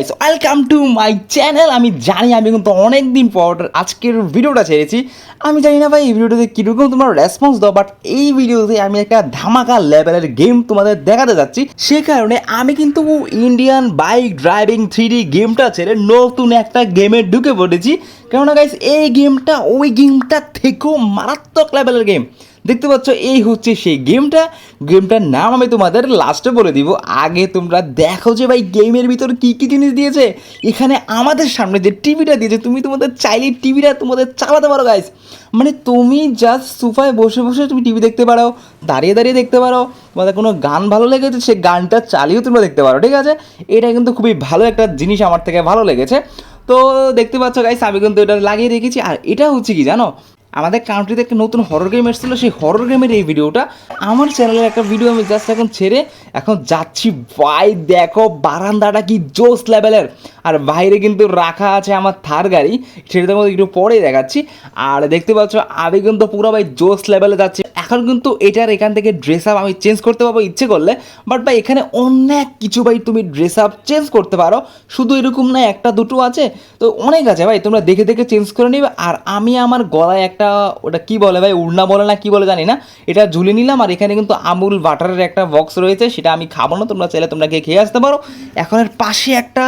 Guys welcome to my channel আমি জানি, আমি কিন্তু অনেক দিন পর আজকের ভিডিওটা ছেড়েছি। আমি জানি না ভাই, এই ভিডিওটাতে কীরকম তোমার রেসপন্স দাও বাট এই ভিডিওতে আমি একটা ধামাকা লেভেলের গেম তোমাদের দেখাতে যাচ্ছি। সে কারণে আমি কিন্তু ইন্ডিয়ান বাইক ড্রাইভিং থ্রি গেমটা ছেড়ে নতুন একটা গেমে ঢুকে পড়েছি। কেননা গাইস এই গেমটা ওই গেমটা থেকেও মারাত্মক লেভেলের গেম দেখতে পাচ্ছ, এই হচ্ছে সেই গেমটা। গেমটার নাম আমি তোমাদের লাস্টে বলে দিব। আগে তোমরা দেখো যে ভাই, গেমের ভিতর কী কী জিনিস দিয়েছে। এখানে আমাদের সামনে যে টিভিটা দিয়েছে, তুমি তোমাদের চাইলে টিভিটা তোমাদের চালাতে পারো গাইস মানে তুমি জাস্ট সোফায় বসে বসে তুমি টিভি দেখতে পারো, দাঁড়িয়ে দাঁড়িয়ে দেখতে পারো, তোমাদের কোনো গান ভালো লেগেছে, সে গানটা চালিয়েও তোমরা দেখতে পারো, ঠিক আছে? এটা কিন্তু খুবই ভালো একটা জিনিস আমার থেকে ভালো লেগেছে। তো দেখতে পাচ্ছ গাইস আমি কিন্তু এটা লাগিয়ে রেখেছি। আর এটা হচ্ছে কি জানো? আমাদের কান্ট্রিতে একটা নতুন হরর গেম এসেছিল, সেই হরর গেমের এই ভিডিওটা আমার চ্যানেলের একটা ভিডিও আমি জাস্ট এখন ছেড়ে এখন যাচ্ছি। ভাই, দেখো, বারান্দাটা কি জোস লেভেলের আর বাইরে কিন্তু রাখা আছে আমার থার গাড়ি সেটা তোমাদের একটু পরে দেখাচ্ছি। আর দেখতে পাচ্ছ, আমি কিন্তু পুরো ভাই জোস লেভেলে যাচ্ছি। এখন কিন্তু এটার এখান থেকে ড্রেস আপ আমি চেঞ্জ করতে পারব ইচ্ছে করলে বাট ভাই, এখানে অনেক কিছু ভাই তুমি ড্রেস আপ চেঞ্জ করতে পারো। শুধু এরকম না, একটা দুটো আছে। তো অনেক আছে ভাই, তোমরা দেখে দেখে চেঞ্জ করে নিবে। আর আমি আমার গলায় একটা ওটা কি বলে ভাই? উড়না বলে না কি বলে জানি না। এটা ঝুলে নিলাম আর এখানে কিন্তু আমুল বাটারের একটা বক্স রয়েছে। সেটা আমি খাব না, তোমরা চাইলে তোমরা গিয়ে খেয়ে আসতে পারো। এখন এর পাশে একটা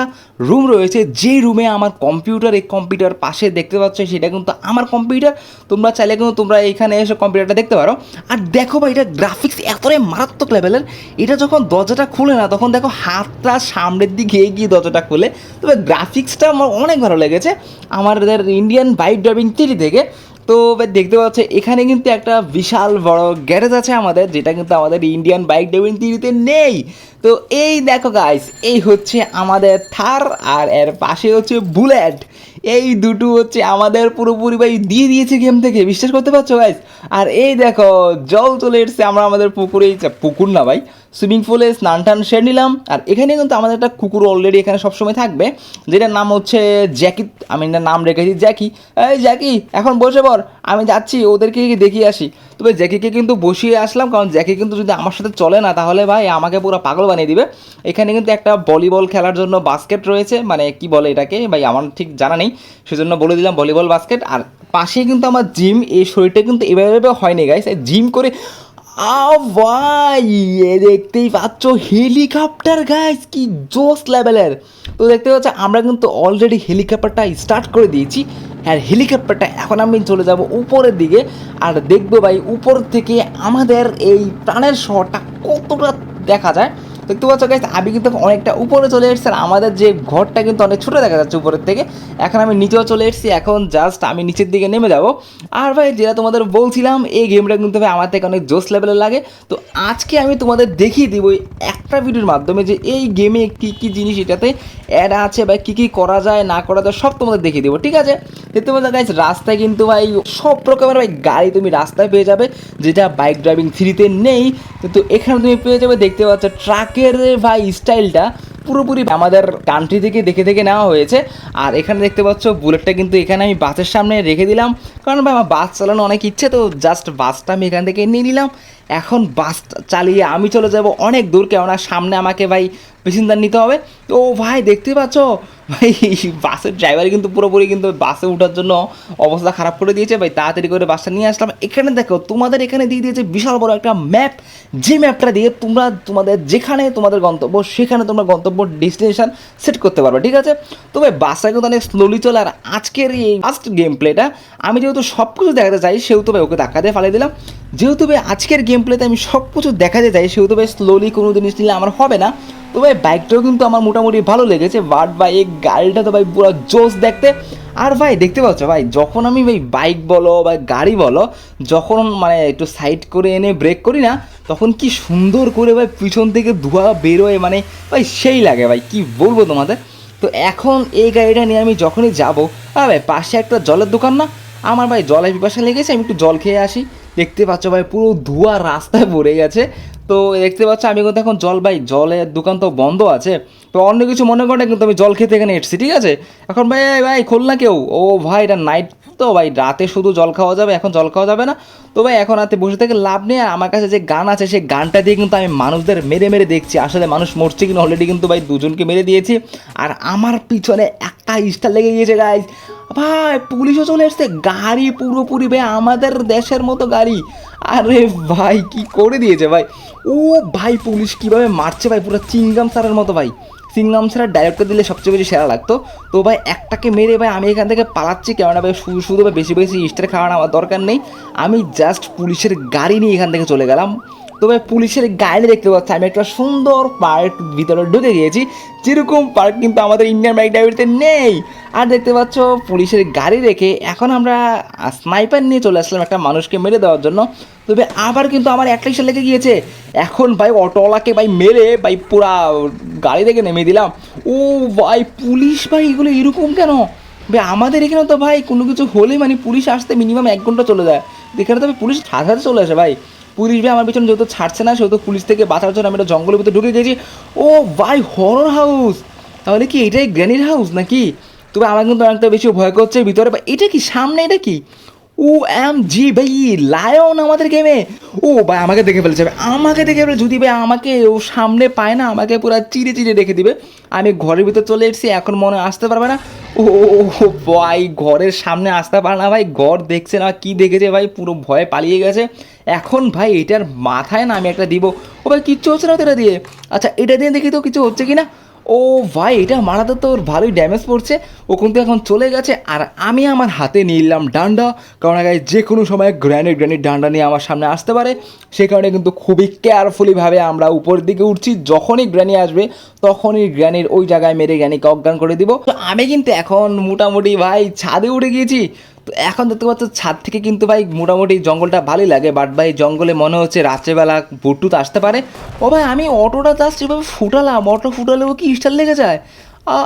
রুম রয়েছে। যে রুমে আমার কম্পিউটার এই কম্পিউটার পাশে দেখতে পাচ্ছ, সেটা কিন্তু আমার কম্পিউটার তোমরা চাইলে কিন্তু তোমরা এখানে এসে কম্পিউটারটা দেখতে পারো। আর দেখো ভাই, এটা গ্রাফিক্স এতটাই মারাত্মক লেভেলের এটা যখন দরজাটা খুলে না, তখন দেখো হাতটা সামনের দিকে এগিয়ে দরজাটা খুলে। তবে গ্রাফিক্সটা আমার অনেক ভালো লেগেছে। আমাদের ইন্ডিয়ান বাইক ড্রাইভিং থ্রি থেকে তো দেখতে পাচ্ছ, এখানে কিন্তু একটা বিশাল বড় গ্যারেজ আছে আমাদের, যেটা কিন্তু আমাদের ইন্ডিয়ান বাইক ড্রাইভিং থ্রিতে নেই। তো এই দেখো গাইস এই হচ্ছে আমাদের থার আর এর পাশে হচ্ছে বুলেট এই দুটো হচ্ছে আমাদের পুরোপুরি ভাই দিয়ে দিয়েছে গেম থেকে, বিশ্বাস করতে পারছ গাইস আর এই দেখো, জল চলে এসছে, আমরা আমাদের পুকুরে, পুকুর না ভাই সুইমিং পুলে স্নান টান সেরে নিলাম। আর এখানে কিন্তু আমাদের একটা কুকুর অলরেডি এখানে সবসময় থাকবে, যেটার নাম হচ্ছে জ্যাকি। আমি নাম রেখেছি জ্যাকি। এই জ্যাকি, এখন বসে পর আমি যাচ্ছি, ওদেরকে দেখিয়ে আসি। তবে জ্যাকিকে কিন্তু বসিয়ে আসলাম, কারণ জ্যাকি কিন্তু যদি আমার সাথে চলে না, তাহলে ভাই আমাকে পুরো পাগল বানিয়ে দিবে। এখানে কিন্তু একটা ভলিবল খেলার জন্য বাস্কেট রয়েছে মানে কি বলে এটাকে, ভাই আমার ঠিক জানা নেই, সেজন্য বলে দিলাম ভলিবল বাস্কেট আর পাশেই কিন্তু আমার জিম এই শরীরটা কিন্তু এভাবে হয়নি গাইস জিম করে ভাই এ দেখতেই পাচ্ছ হেলিকপ্টার গাইস কি জোস লেভেলের তো দেখতে পাচ্ছ, আমরা কিন্তু অলরেডি হেলিকপ্টারটা স্টার্ট করে দিয়েছি। আর হেলিকপ্টারটা এখন আমি চলে যাব উপরের দিকে। আর দেখব ভাই, উপর থেকে আমাদের এই প্রাণের শহরটা কতটা দেখা যায়। দেখতে পাচ্ছ গাইস আমি কিন্তু অনেকটা উপরে চলে এসেছি আর আমাদের যে ঘরটা কিন্তু অনেক ছোটো দেখা যাচ্ছে উপরের থেকে। এখন আমি নিচেও চলে এসেছি, এখন জাস্ট আমি নিচের দিকে নেমে যাব। আর ভাই, যেটা তোমাদের বলছিলাম, এই গেমটা কিন্তু ভাই আমার থেকে অনেক জোস লেভেলের লাগে। তো আজকে আমি তোমাদের দেখিয়ে দিব একটা ভিডিওর মাধ্যমে যে এই গেমে কী কী জিনিস এটাতে অ্যাড আছে বা কী কী করা যায়, না করা যায়, সব তোমাদের দেখিয়ে দেবো, ঠিক আছে? দেখতে পাচ্ছ গাইস রাস্তায় কিন্তু ভাই সব রকমের ভাই গাড়ি তুমি রাস্তায় পেয়ে যাবে, যেটা বাইক ড্রাইভিং থ্রিতে নেই। কিন্তু এখানে তুমি পেয়ে যাবে, দেখতে পাচ্ছ ট্রাকের ভাই স্টাইলটা পুরোপুরি আমাদের কান্ট্রি থেকে দেখে দেখে নেওয়া হয়েছে। আর এখানে দেখতে পাচ্ছ বুলেটটা কিন্তু এখানে আমি বাসের সামনে রেখে দিলাম। কারণ ভাই, আমার বাস চালানো অনেক ইচ্ছে, তো জাস্ট বাসটা আমি এখান থেকে নিয়ে নিলাম। এখন বাস চালিয়ে আমি চলে যাব অনেক দূর, কেননা সামনে আমাকে ভাই পেসেঞ্জার নিতে হবে। তো ভাই, দেখতে পাচ্ছ ভাই, বাসের ড্রাইভার কিন্তু পুরোপুরি কিন্তু বাসে ওঠার জন্য অবস্থা খারাপ করে দিয়েছে। ভাই, তাড়াতাড়ি করে বাসটা নিয়ে আসলাম। এখানে দেখো, তোমাদের এখানে দিয়ে দিয়েছে বিশাল বড় একটা ম্যাপ যে ম্যাপটা দিয়ে তোমরা তোমাদের যেখানে তোমাদের গন্তব্য, সেখানে তোমরা গন্তব্য ডেস্টিনেশন সেট করতে পারবে, ঠিক আছে? তো ভাই, বাসটা কিন্তু অনেক স্লোলি চলে। আর আজকের এই ফার্স্ট গেম প্লেটা আমি যেহেতু সব কিছু দেখাতে চাই, সেহেতু ভাই, ওকে ধাক্কা দিয়ে ফালিয়ে দিলাম। যেহেতু ভাই, আজকের গেম প্লেতে আমি সব কিছু দেখাতে চাই, সেহেতু ভাই স্লোলি কোনো জিনিস নিলে আমার হবে না। তো ভাই বাইকটাও কিন্তু আমার মোটামুটি ভালো লেগেছে বাট ভাই এই গাড়িটা তো ভাই পুরো জোস দেখতে। আর ভাই, দেখতে পাচ্ছ ভাই, যখন আমি ভাই বাইক বলো বা গাড়ি বলো, যখন মানে একটু সাইড করে এনে ব্রেক করি না, তখন কি সুন্দর করে ভাই পিছন থেকে ধোঁয়া বেরোয় মানে ভাই সেই লাগে ভাই, কি বলব তোমাদের? তো এখন এই গাড়িটা নিয়ে আমি যখনই যাব, আর ভাই, পাশে একটা জলের দোকান না? আমার ভাই জলের পিপাসা লেগেছে, আমি একটু জল খেয়ে আসি। দেখতে পাচ্ছ ভাই, পুরো ধোঁয়া রাস্তায় পড়ে গেছে। তো দেখতে পাচ্ছ, আমি কিন্তু এখন জল, ভাই, জলের দোকান তো বন্ধ আছে। তো অন্য কিছু মনে করে কিন্তু আমি জল খেতে এখানে এসেছি, ঠিক আছে? এখন ভাই ভাই খোল না কেউ? ও ভাই, এটা নাইট তো ভাই, রাতে শুধু জল খাওয়া যাবে, এখন জল খাওয়া যাবে না। তো ভাই, এখন রাতে বসে থেকে লাভ নেই, আর আমার কাছে যে গান আছে, সেই গানটা দিয়ে কিন্তু আমি মানুষদের মেরে মেরে দেখছি। আসলে মানুষ মরছে কিনা অলরেডি কিন্তু ভাই দুজনকে মেরে দিয়েছি। আর আমার পিছনে একটা স্টার লেগে গিয়েছে গাইজ ভাই, পুলিশও চলে এসছে। গাড়ি পুরোপুরি ভাই, আমাদের দেশের মতো গাড়ি। আরে ভাই, কি করে দিয়েছে ভাই? ও ভাই, পুলিশ কীভাবে মারছে ভাই? পুরো চিংগাম স্যারের মতো ভাই। সিংগাম স্যারের ডাইরেক্টর দিলে সবচেয়ে বেশি সেরা লাগতো। তো ভাই, একটাকে মেরে ভাই, আমি এখান থেকে পালাচ্ছি কেননা ভাই, শুধু ভাই, বেশি বেশি স্টার খাওয়ানো আমার দরকার নেই। আমি জাস্ট পুলিশের গাড়ি নিয়ে এখান থেকে চলে গেলাম। তো ভাই পুলিশের গাড়ি দেখতে পাচ্ছি। আমি একটা সুন্দর পার্ক ভিতরে ঢুকে গিয়েছি। যেরকম পার্ক কিন্তু আমাদের ইন্ডিয়ান বাইক ড্রাইভারিতে নেই। আর দেখতে পাচ্ছ, পুলিশের গাড়ি রেখে এখন আমরা স্নাইপার নিয়ে চলে আসলাম একটা মানুষকে মেরে দেওয়ার জন্য। তবে আবার কিন্তু আমার একটা ইসে লেগে গিয়েছে। এখন ভাই অটোওয়ালাকে ভাই মেরে ভাই পুরা গাড়ি থেকে নেমে দিলাম। ও ভাই, পুলিশ ভাই এগুলো এরকম কেন? ভাই আমাদের এখানে তো ভাই কোনো কিছু হলে মানে পুলিশ আসতে মিনিমাম এক ঘণ্টা চলে যায়। এখানে তো পুলিশ সাথে চলে আসে ভাই। পুলিশ ভাই আমার পিছনে যেহেতু ছাড়ছে না, সেহেতু পুলিশ থেকে বাঁচার জন্য আমি একটা জঙ্গলের ভিতরে ঢুকে গেছি। ও ভাই হরর হাউস তাহলে কি এটাই গ্র্যানির হাউস নাকি? তবে আমার কিন্তু অনেকটা বেশি ভয় করছে ভিতরে এটা কি সামনে, এটা কি? ও এম জি ভাই লায়ন আমাদের গেমে ও ভাই, আমাকে দেখে ফেলছে আমাকে দেখে ফেলে যদি ভাই আমাকে ও সামনে পায় না, আমাকে পুরো চিড়ে চিড়ে রেখে দিবে। আমি ঘরের ভিতর চলে এসেছি, এখন মনে আসতে পারবে না। ও ভাই, ঘরের সামনে আসতে পারে না, ভাই। ঘর দেখছে না, কি দেখেছে, ভাই? পুরো ভয়ে পালিয়ে গেছে। এখন, ভাই, এটার মাথায় না আমি একটা দিব। ও, ভাই, কিচ্ছু হচ্ছে না তো এটা দিয়ে? আচ্ছা এটা দিয়ে দেখি তো কিছু হচ্ছে কি না ও ভাই, এটা মারাতে তো ওর ভালোই ড্যামেজ পড়ছে। ও কিন্তু এখন চলে গেছে আর আমি আমার হাতে নিলাম ডান্ডা। কারণ আগে যে কোনো সময় গ্র্যানিট গ্র্যানিট ডান্ডা নিয়ে আমার সামনে আসতে পারে। সে কারণে কিন্তু খুবই কেয়ারফুলিভাবে আমরা উপরের দিকে উঠছি। যখনই গ্র্যানি আসবে, তখনই গ্র্যানির ওই জায়গায় মেরে গ্র্যানিকে অজ্ঞান করে দিব। তো আমি কিন্তু এখন মোটামুটি ভাই ছাদে উঠে গিয়েছি। তো এখন দেখতে পাচ্ছ ছাদ থেকে কিন্তু ভাই মোটামুটি জঙ্গলটা ভালোই লাগে বাট ভাই জঙ্গলে মনে হচ্ছে রাত্রেবেলা ভুট্টুত আসতে পারে। ও ভাই, আমি অটোটা জাস্ট এভাবে ফুটালাম, অটো ফুটালেও কি স্টার লেগে যায়?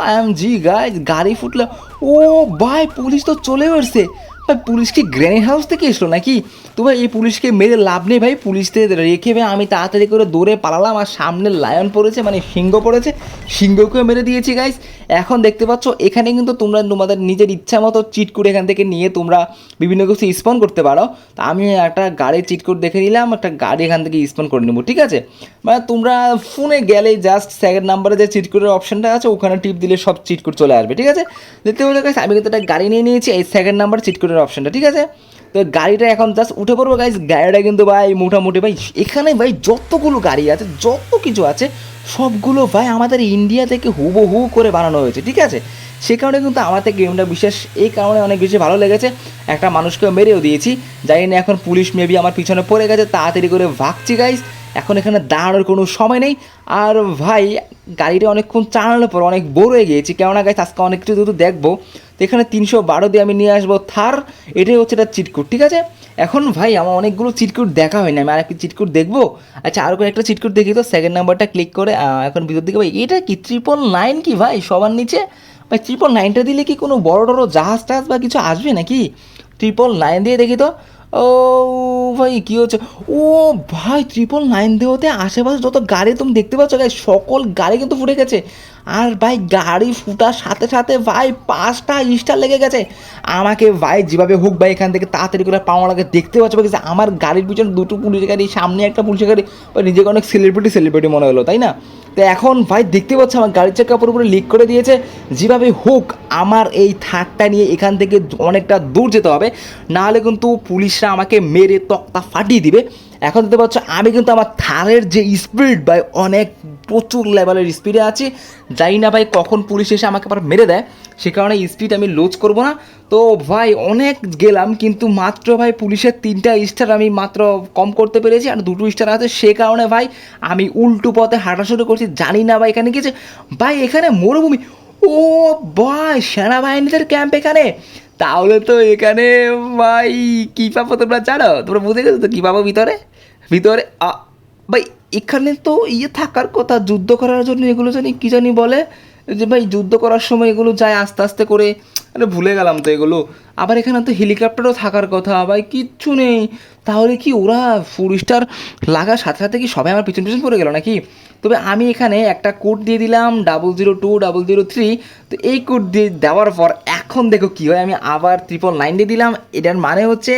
আই এম জি গাই গাড়ি ফুটলে, ও ভাই, পুলিশ তো চলে এসছে। ভাই, পুলিশ কি গ্রেনেড হাউস থেকে এসলো নাকি? তো ভাই, এই পুলিশকে মেরে লাভ নেই ভাই, পুলিশদের রেখে ভাই আমি তাড়াতাড়ি করে দৌড়ে পালালাম, আর সামনে লায়ন পড়েছে মানে সিংহ পড়েছে, সিংহকেও মেরে দিয়েছি গাইস এখন দেখতে পাচ্ছ, এখানে কিন্তু তোমরা তোমাদের নিজের ইচ্ছা মতো চিট করে এখান থেকে নিয়ে তোমরা বিভিন্ন কিছু স্পন করতে পারো। তা আমি একটা গাড়ি চিট কোড দেখে নিলাম, একটা গাড়ি এখান থেকে স্পন করে নেব, ঠিক আছে? মানে তোমরা ফোনে গেলে জাস্ট সেকেন্ড নাম্বারে যে চিট কোডের অপশনটা আছে, ওখানে টিপ দিলে সব চিট কোড চলে আসবে, ঠিক আছে? দেখতে পাচ্ছ আমি কিন্তু একটা গাড়ি নিয়ে নিয়েছি, এই সেকেন্ড নাম্বার চিট কোডের অপশনটা ঠিক আছে? তো গাড়িটা এখন জাস্ট উঠে পড়ব গাইস গাড়িটা কিন্তু ভাই মোটামুটি ভাই, এখানে ভাই যতগুলো গাড়ি আছে, যত কিছু আছে, সবগুলো ভাই আমাদের ইন্ডিয়া থেকে হুবহু করে বানানো হয়েছে, ঠিক আছে? সে কারণে কিন্তু আমাদের গেমটা বিশেষ, এই কারণে অনেক বেশি ভালো লেগেছে। একটা মানুষকে মেরেও দিয়েছি। জানি না এখন পুলিশ মেবি আমার পিছনে পড়ে গেছে, তাড়াতাড়ি করে ভাগছি গাইস এখন এখানে দাঁড়ানোর কোনো সময় নেই। আর ভাই, গাড়িটা অনেকক্ষণ চালানোর পর অনেক বোর হয়ে গিয়েছি। কেননা গাইস আজকে অনেক কিছু যেহেতু দেখব। তো এখানে তিনশো বারো দিয়ে আমি নিয়ে আসব থার। এটাই হচ্ছে এটা চিটকুট ঠিক আছে? এখন ভাই আমার অনেকগুলো চিটকুট দেখা হয়নি, আমি আর একটা চিটকুট দেখব? আচ্ছা আর একটা চিটকুট দেখি তো সেকেন্ড নাম্বারটা ক্লিক করে এখন ভিতর দিকে ভাই, এটা কি ট্রিপল নাইন কি ভাই, সবার নিচে? ভাই ট্রিপল নাইনটা দিলে কি কোনো বড় বড় জাহাজ টাহাজ বা কিছু আসবে নাকি? ট্রিপল নাইন দিয়ে দেখি তো। ও ভাই, কী হচ্ছে? ও ভাই ট্রিপল নাইন দেওয়াতে আশেপাশে যত গাড়ি তুমি দেখতে পাচ্ছ গাই সকল গাড়ি কিন্তু ফুটে গেছে। আর ভাই গাড়ি ফুটার সাথে সাথে ভাই পাঁচটা স্টার লেগে গেছে। আমাকে ভাই যেভাবে হোক ভাই এখান থেকে তাড়াতাড়ি করে পাওয়া লাগে, দেখতে পাচ্ছ ভাই, আমার গাড়ির পিছনে দুটো পুলিশ গাড়ি, সামনে একটা পুলিশ গাড়ি, ভাই নিজেকে অনেক সেলিব্রিটি সেলিব্রিটি মনে হলো, তাই না? তো এখন ভাই দেখতে পাচ্ছ আমার গাড়ির চাকা পুরোপুরি লিক করে দিয়েছে। যেভাবে হোক আমার এই থাকটা নিয়ে এখান থেকে অনেকটা দূর যেতে হবে, নাহলে কিন্তু পুলিশরা আমাকে মেরে তক্তা ফাটিয়ে দিবে। এখন দেখতে পাচ্ছ, আমি কিন্তু আমার থারের যে স্পিড ভাই, অনেক প্রচুর লেভেলের স্পিডে আছি। জানি না ভাই কখন পুলিশ এসে আমাকে আবার মেরে দেয়, সে কারণে স্পিড আমি লুজ করব না। তো ভাই, অনেক গেলাম, কিন্তু মাত্র ভাই পুলিশের তিনটা স্টার আমি মাত্র কম করতে পেরেছি, আর দুটো স্টার আছে। সে কারণে ভাই, আমি উল্টো পথে হাঁটা শুরু করছি, জানি না ভাই এখানে গেছে ভাই, এখানে মরুভূমি। ও ও ভাই, সেনাবাহিনীদের ক্যাম্প এখানে। তাহলে তো এখানে, ভাই, কী পাবো তোমরা জানো? তোমরা বুঝে গেছো তো কী পাবো ভিতরে? ভিতরে ভাই, এখানে তো ইয়ে থাকার কথা, যুদ্ধ করার জন্য এগুলো জানি কী জানি বলে? যে ভাই, যুদ্ধ করার সময় এগুলো যায় আস্তে আস্তে করে, আরে ভুলে গেলাম তো এগুলো। আবার এখানে তো হেলিকপ্টারও থাকার কথা, ভাই, কিচ্ছু নেই। তাহলে কি ওরা ফোর স্টার লাগার সাথে সাথে কি সবাই আমার পিছন পিছন পড়ে গেল নাকি? তবে আমি এখানে একটা কোড দিয়ে দিলাম double zero two double zero three তো এই কোড দিয়ে দেওয়ার পর এখন দেখো কী হয়, আমি আবার ট্রিপল নাইন দিয়ে দিলাম। এটার মানে হচ্ছে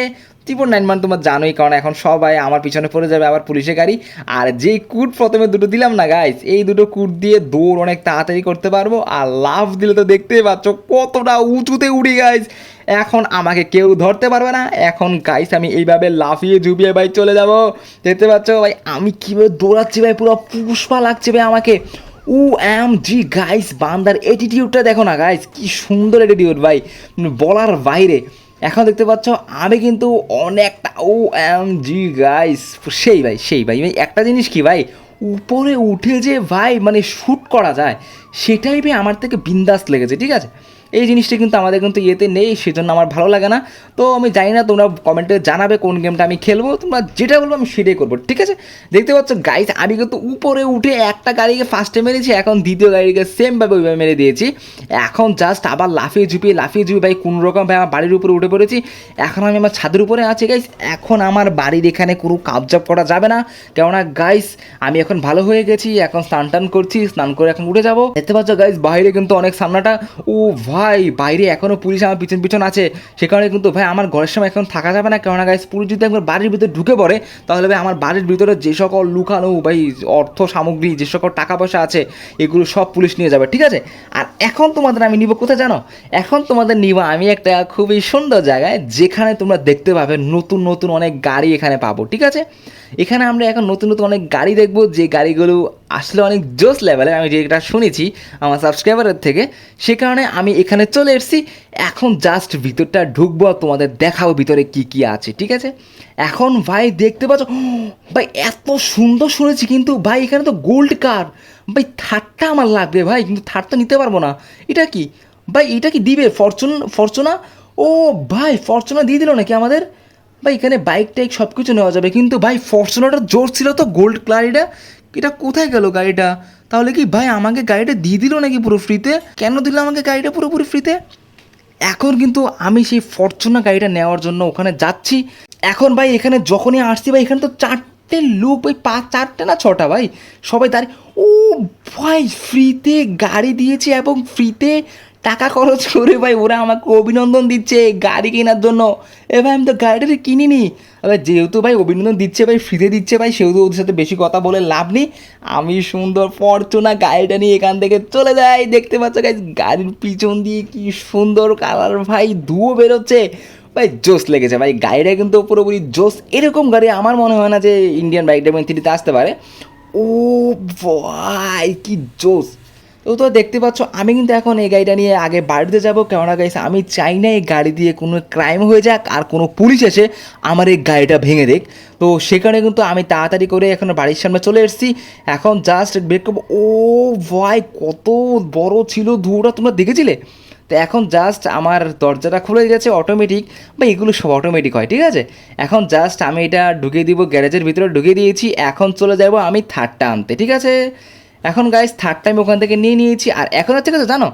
ট্রিপল নাইন মানে তোমার জানোই, কারণ এখন সবাই আমার পিছনে পড়ে যাবে, আবার পুলিশের গাড়ি। আর যেই কুট প্রথমে দুটো দিলাম না গাইস এই দুটো কুট দিয়ে দৌড় অনেক তাড়াতাড়ি করতে পারব, আর লাভ দিলে তো দেখতেই পাচ্ছ কতটা উঁচুতে উড়ি গাইস এখন আমাকে কেউ ধরতে পারবে না। এখন গাইস আমি এইভাবে লাফিয়ে জুবিয়ে ভাই চলে যাব। দেখতে পাচ্ছ ভাই, আমি কীভাবে দৌড়াচ্ছি ভাই, পুরো পুষ্পা লাগছে ভাই আমাকে। উ এম জি গাইস বান্দার এটিটিউডটা দেখো না গাইস কি সুন্দর এটিটিউড ভাই। বলার বাইরে। এখন দেখতে পাচ্ছ আমি কিন্তু অনেকটা ও এম জি গাইস সেই ভাই সেই ভাই। ভাই একটা জিনিস কি ভাই? উপরে উঠে যে ভাই মানে শ্যুট করা যায়, সেটাই ভাই আমার থেকে বিন্দাস লেগেছে, ঠিক আছে? এই জিনিসটা কিন্তু আমাদের কিন্তু ইয়েতে নেই, সেজন্য আমার ভালো লাগে না। তো আমি জানি না তোমরা কমেন্টে জানাবে কোন গেমটা আমি খেলব, তোমরা যেটা বলব আমি সেটাই করব, ঠিক আছে? দেখতে পাচ্ছ গাইজ আমি কিন্তু উপরে উঠে একটা গাড়িকে ফার্স্টে মেরেছি, এখন দ্বিতীয় গাড়িকে সেমভাবে ওইভাবে মেরে দিয়েছি। এখন জাস্ট আবার লাফিয়ে ঝুপিয়ে লাফিয়ে ঝুপিয়ে ভাই কোনো রকম ভাই আমার বাড়ির উপরে উঠে পড়েছি। এখন আমি আমার ছাদের উপরে আছি গাইস এখন আমার বাড়ির এখানে কোনো কাবজাব করা যাবে না। কেননা গাইস আমি এখন ভালো হয়ে গেছি, এখন স্নান টান করছি, স্নান করে এখন উঠে যাব। দেখতে পাচ্ছ গাইস বাইরে কিন্তু অনেক সামনাটা, ও বাইরে এখনও পুলিশ আমার পিছন পিছন আছে। সে কারণে কিন্তু ভাই আমার ঘরের সময় এখন থাকা যাবে না। কেননা গাইস পুলিশ যদি একবার বাড়ির ভিতরে ঢুকে পড়ে, তাহলে ভাই আমার বাড়ির ভিতরে যে সকল লুকানো ভাই, অর্থ সামগ্রী, যে সকল টাকা পয়সা আছে, এগুলো সব পুলিশ নিয়ে যাবে, ঠিক আছে? আর এখন তোমাদের আমি নিব কোথায় জানো? এখন তোমাদের নিব আমি একটা খুবই সুন্দর জায়গায়, যেখানে তোমরা দেখতে পাবে নতুন নতুন অনেক গাড়ি এখানে পাবো, ঠিক আছে? এখানে আমরা এখন নতুন নতুন অনেক গাড়ি দেখব, যে গাড়িগুলো আসলে অনেক জোস লেভেলের আমি যেটা শুনেছি আমার সাবস্ক্রাইবারের থেকে, সে কারণে আমি এখানে চলে এসেছি। এখন জাস্ট ভিতরটা ঢুকবো তোমাদের দেখাবো ভিতরে কি কি আছে, ঠিক আছে? এখন ভাই দেখতে পাচ্ছ, ভাই এত সুন্দর শুনেছি কিন্তু ভাই এখানে তো গোল্ড কার ভাই থার্ডটা আমার লাগবে ভাই, কিন্তু থার্ডটা নিতে পারব না। এটা কি? ভাই এটা কি দিবে? ফরচুন ফরচুনা ও ভাই ফরচুনা দিয়ে দিল নাকি আমাদের? ভাই এখানে বাইক টাইক সব কিছু নেওয়া যাবে, কিন্তু ভাই ফরচুনাটার জোর ছিল তো গোল্ড গাড়িটা এটা কোথায় গেল গাড়িটা? তাহলে কি ভাই আমাকে গাড়িটা দিয়ে দিল নাকি পুরো ফ্রিতে কেন দিল আমাকে গাড়িটা পুরোপুরি ফ্রিতে এখন কিন্তু আমি সেই ফরচুনা গাড়িটা নেওয়ার জন্য ওখানে যাচ্ছি। এখন ভাই এখানে যখনই আসছি ভাই, এখানে তো চারটে লোক ওই পাঁচ, চারটে না ছটা ভাই? সবাই দাঁড়িয়ে, ও ভাই ফ্রিতে গাড়ি দিয়েছে এবং ফ্রিতে টাকা খরচ করে ভাই, ওরা আমাকে অভিনন্দন দিচ্ছে গাড়ি কেনার জন্য। এ ভাই, আমি তো গাড়িটা কিনিনি। এবার যেহেতু ভাই অভিনন্দন দিচ্ছে ভাই ফ্রিতে দিচ্ছে ভাই, সেহেতু ওদের সাথে বেশি কথা বলে লাভ নেই। আমি সুন্দর ফরচুনা গাড়িটা নিয়ে এখান থেকে চলে যাই। দেখতে পাচ্ছ গাই গাড়ির পিছন দিয়ে কি সুন্দর কালার ভাই, ধুয়ো বেরোচ্ছে। ভাই জোস লেগেছে ভাই, গাড়িটা কিন্তু পুরোপুরি জোস এরকম গাড়ি আমার মনে হয় না যে ইন্ডিয়ান বাইক ডেভেন থ্রিতে আসতে পারে। ও ভাই, কি জোস তো তো দেখতে পাচ্ছ, আমি কিন্তু এখন এই গাড়িটা নিয়ে আগে বাড়িতে যাব। কেননা গাইছে আমি চাই না এই গাড়ি দিয়ে কোনো ক্রাইম হয়ে যাক আর কোনো পুলিশ এসে আমার এই গাড়িটা ভেঙে দেখ তো সেখানে কিন্তু আমি তাড়াতাড়ি করে এখন বাড়ির সামনে চলে এসেছি। এখন জাস্ট বের করব ও ভাই, কত বড় ছিল ধুয়োটা তোমরা দেখেছিলে? তো এখন জাস্ট আমার দরজাটা খুলে গেছে অটোমেটিক বা এগুলো সব অটোমেটিক হয়, ঠিক আছে? এখন জাস্ট আমি এটা ঢুকিয়ে দিব গ্যারেজের ভিতরে ঢুকিয়ে দিয়েছি। এখন চলে যাব আমি থার্ডটা আনতে, ঠিক আছে? এখন গাইস থার্ড টাইম ওখান থেকে নিয়ে নিয়েছি। আর এখন হচ্ছে কথা জানো,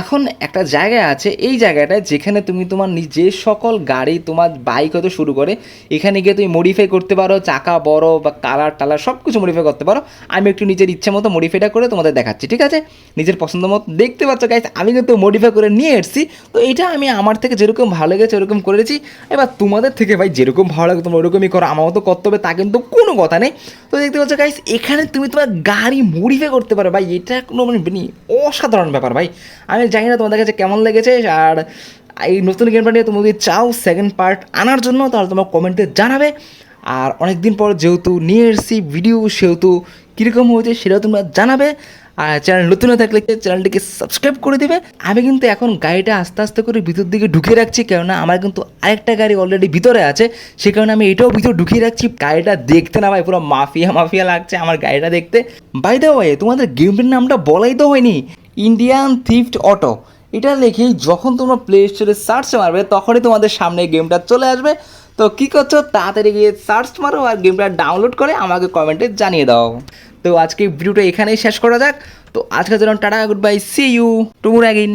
এখন একটা জায়গা আছে, এই জায়গাটায় যেখানে তুমি তোমার নিজের সকল গাড়ি, তোমার বাইক হতে শুরু করে, এখানে গিয়ে তুমি মডিফাই করতে পারো, চাকা বড় বা কালার টালার সব কিছু মডিফাই করতে পারো। আমি একটু নিজের ইচ্ছে মতো মডিফাইটা করে তোমাদের দেখাচ্ছি, ঠিক আছে? নিজের পছন্দ মতো দেখতে পাচ্ছ গাইস আমি কিন্তু মডিফাই করে নিয়ে এসেছি। তো এটা আমি আমার থেকে যেরকম ভালো লেগেছে, ওরকম করেছি। এবার তোমাদের থেকে ভাই, যেরকম ভালো লাগে তোমরা ওরকমই করো। আমার মতো করতে হবে, তা কিন্তু কোনো কথা নেই। তো দেখতে পাচ্ছ গাইস এখানে তুমি তোমার গাড়ি মডিফাই করতে পারে ভাই, এটা কোনো মানে মানে অসাধারণ ব্যাপার ভাই। আমি জানি না তোমাদের কাছে কেমন লেগেছে, আর এই নতুন গেমটা নিয়ে তুমি যদি চাও সেকেন্ড পার্ট আনার জন্য, তাহলে তোমার কমেন্টে জানাবে। আর অনেকদিন পর যেহেতু নিয়ে এসেছি ভিডিও সেহেতু কীরকম হয়েছে সেটাও তোমরা জানাবে। আর চ্যানেল নতুন থাকলে চ্যানেলটিকে সাবস্ক্রাইব করে দেবে? আমি কিন্তু এখন গাড়িটা আস্তে আস্তে করে ভিতর দিকে ঢুকিয়ে রাখছি, কেননা আমার কিন্তু আরেকটা গাড়ি অলরেডি ভিতরে আছে, সে কারণে আমি এটাও ভিতরে ঢুকিয়ে রাখছি। গাড়িটা দেখতে না ভাই, পুরো মাফিয়া মাফিয়া লাগছে আমার গাড়িটা দেখতে। বাই দা ওয়ে তোমাদের গেমটির নামটা বলাই তো হয়নি ইন্ডিয়ান থিফট অটো এটা লিখে যখন তোমরা প্লে স্টোরে সার্চ মারবে, তখনই তোমাদের সামনে গেমটা চলে আসবে। তো কী করছ? তাড়াতাড়ি গিয়ে সার্চ মারো আর গেমটা ডাউনলোড করে আমাকে কমেন্টে জানিয়ে দাও। তো আজকে ভিডিওটা এখানেই শেষ করা যাক। তো আজকে জন্য tata good bye see you tomorrow again